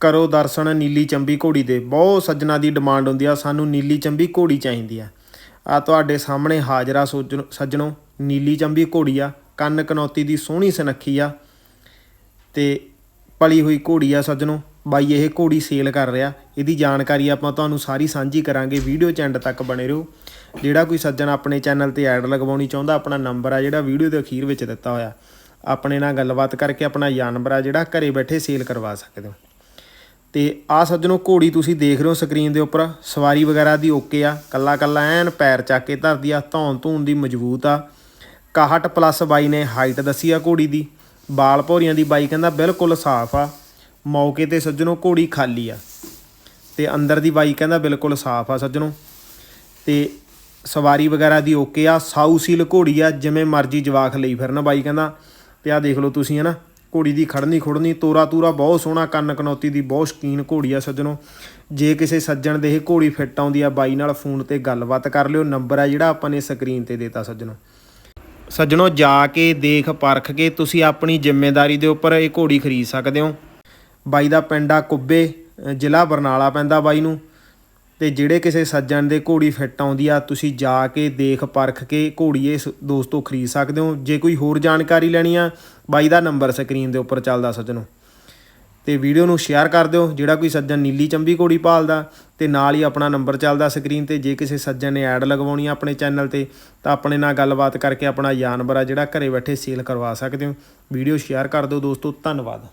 ਕਰੋ ਦਰਸ਼ਨ, ਨੀਲੀ ਚੰਬੀ ਘੋੜੀ ਦੇ। ਬਹੁਤ ਸੱਜਣਾ ਦੀ ਡਿਮਾਂਡ ਹੁੰਦੀ ਆ, ਸਾਨੂੰ ਨੀਲੀ ਚੰਬੀ ਘੋੜੀ ਚਾਹੀਦੀ ਆ। ਆ ਤੁਹਾਡੇ ਸਾਹਮਣੇ ਹਾਜ਼ਰਾ ਸੋਜ- ਸੱਜਣੋ ਨੀਲੀ ਚੰਬੀ ਘੋੜੀ ਆ, ਕੰਨ ਕਨੌਤੀ ਦੀ ਸੋਹਣੀ ਸੁਨੱਖੀ ਆ ਤੇ ਪਲੀ ਹੋਈ ਘੋੜੀ ਆ ਸੱਜਣੋ। ਬਾਈ, ਇਹ ਘੋੜੀ ਸੇਲ ਕਰ ਰਿਹਾ। ਇਹਦੀ ਜਾਣਕਾਰੀ ਆਪਾਂ ਤੁਹਾਨੂੰ ਸਾਰੀ ਸਾਂਝੀ ਕਰਾਂਗੇ। ਵੀਡੀਓ ਚ ਐਂਡ ਤੱਕ ਬਣੇ ਰਹੋ। ਜਿਹੜਾ ਕੋਈ ਸੱਜਣ ਆਪਣੇ ਚੈਨਲ ਤੇ ਐਡ ਲਗਵਾਉਣੀ ਚਾਹੁੰਦਾ, ਆਪਣਾ ਨੰਬਰ ਆ ਜਿਹੜਾ ਵੀਡੀਓ ਦੇ ਅਖੀਰ ਵਿੱਚ ਦਿੱਤਾ ਹੋਇਆ। ਆਪਣੇ ਨਾਲ ਗੱਲਬਾਤ ਕਰਕੇ ਆਪਣਾ ਜਾਨਵਰ ਆ ਜਿਹੜਾ ਘਰੇ ਬੈਠੇ ਸੇਲ ਕਰਵਾ ਸਕਦੇ ਹੋ। ਤੇ ਆ ਸੱਜਣੋ, ਘੋੜੀ ਤੁਸੀਂ ਦੇਖ ਰਹੇ ਹੋ ਸਕਰੀਨ ਦੇ ਉੱਪਰ। ਸਵਾਰੀ ਵਗੈਰਾ ਦੀ ਓਕੇ ਆ। ਕੱਲਾ ਕੱਲਾ ਐਨ ਪੈਰ ਚੱਕ ਕੇ ਧਰਦੀ ਆ, ਧੌਣ ਧੂਣ ਦੀ ਮਜ਼ਬੂਤ ਆ। 61 ਪਲੱਸ ਬਾਈ ਨੇ ਹਾਈਟ ਦੱਸੀ ਆ ਘੋੜੀ ਦੀ। ਬਾਲ ਭੌਰੀਆਂ ਦੀ ਬਾਈ ਕਹਿੰਦਾ ਬਿਲਕੁਲ ਸਾਫ਼ ਆ। ਮੌਕੇ ਤੇ ਸੱਜਣੋ, ਘੋੜੀ ਖਾਲੀ ਆ। ਤੇ ਅੰਦਰ ਦੀ ਬਾਈ ਕਹਿੰਦਾ ਬਿਲਕੁਲ ਸਾਫ਼ ਆ ਸੱਜਣੋ। ਤੇ ਸਵਾਰੀ ਵਗੈਰਾ ਦੀ ਓਕੇ ਆ। ਸਾਊ ਸੀਲ ਘੋੜੀ ਆ, ਜਿਵੇਂ ਮਰਜ਼ੀ ਜਵਾਖ ਲਈ ਫਿਰਨ ਬਾਈ ਕਹਿੰਦਾ। ਤੇ ਆ ਦੇਖ ਲਓ ਤੁਸੀਂ ਹਨਾ। ਘੋੜੀ ਦੀ ਖੜਨੀ ਖੁੜਨੀ, ਤੋਰਾ ਤੂਰਾ ਬਹੁਤ ਸੋਹਣਾ, ਕੰਨ ਕਨੌਤੀ ਦੀ ਬਹੁਤ ਸ਼ਕੀਨ ਘੋੜੀ ਆ ਸੱਜਣੋ। ਜੇ ਕਿਸੇ ਸੱਜਣ ਦੇ ਇਹ ਘੋੜੀ ਫਿੱਟ ਆਉਂਦੀ ਆ, ਬਾਈ ਨਾਲ ਫੋਨ ਤੇ ਗੱਲਬਾਤ ਕਰ ਲਿਓ, ਨੰਬਰ ਆ ਜਿਹੜਾ ਆਪਾਂ ਨੇ ਸਕਰੀਨ ਤੇ ਦੇਤਾ ਸੱਜਣੋ। ਸੱਜਣੋ, ਜਾ ਕੇ ਦੇਖ ਪਰਖ ਕੇ ਤੁਸੀਂ ਆਪਣੀ ਜ਼ਿੰਮੇਵਾਰੀ ਦੇ ਉੱਪਰ ਇਹ ਘੋੜੀ ਖਰੀਦ ਸਕਦੇ ਹੋ। ਬਾਈ ਦਾ ਪਿੰਡ ਆ ਕੁੱਬੇ, ਜ਼ਿਲ੍ਹਾ ਬਰਨਾਲਾ ਪੈਂਦਾ ਬਾਈ ਨੂੰ। ਤੇ ਜਿਹੜੇ ਕਿਸੇ ਸੱਜਣ ਦੇ ਘੋੜੀ ਫਿੱਟ ਆਉਂਦੀ ਆ, ਤੁਸੀਂ ਜਾ ਕੇ ਦੇਖ ਪਰਖ ਕੇ ਘੋੜੀ ਇਸ ਦੋਸਤੋ ਖਰੀਦ ਸਕਦੇ ਹੋ। ਜੇ ਕੋਈ ਹੋਰ ਜਾਣਕਾਰੀ ਲੈਣੀ ਆ, ਬਾਈ ਦਾ ਨੰਬਰ ਸਕਰੀਨ ਦੇ ਉੱਪਰ ਚੱਲਦਾ ਸੱਜਣੋ। ਤੇ ਵੀਡੀਓ ਨੂੰ ਸ਼ੇਅਰ ਕਰ ਦਿਓ, ਜਿਹੜਾ ਕੋਈ ਸੱਜਣ ਨੀਲੀ ਚੰਬੀ ਘੋੜੀ ਪਾਲਦਾ, ਤੇ ਨਾਲ ਹੀ ਆਪਣਾ ਨੰਬਰ ਚੱਲਦਾ ਸਕਰੀਨ ਤੇ। ਜੇ ਕਿਸੇ ਸੱਜਣ ਨੇ ਐਡ ਲਗਵਾਉਣੀ ਆ ਆਪਣੇ ਚੈਨਲ ਤੇ, ਤਾਂ ਆਪਣੇ ਨਾਲ ਗੱਲਬਾਤ ਕਰਕੇ ਆਪਣਾ ਜਾਨਵਰ ਆ ਜਿਹੜਾ ਘਰੇ ਬੈਠੇ ਸੇਲ ਕਰਵਾ ਸਕਦੇ ਹੋ। ਵੀਡੀਓ ਸ਼ੇਅਰ ਕਰ ਦਿਓ ਦੋਸਤੋ, ਧੰਨਵਾਦ।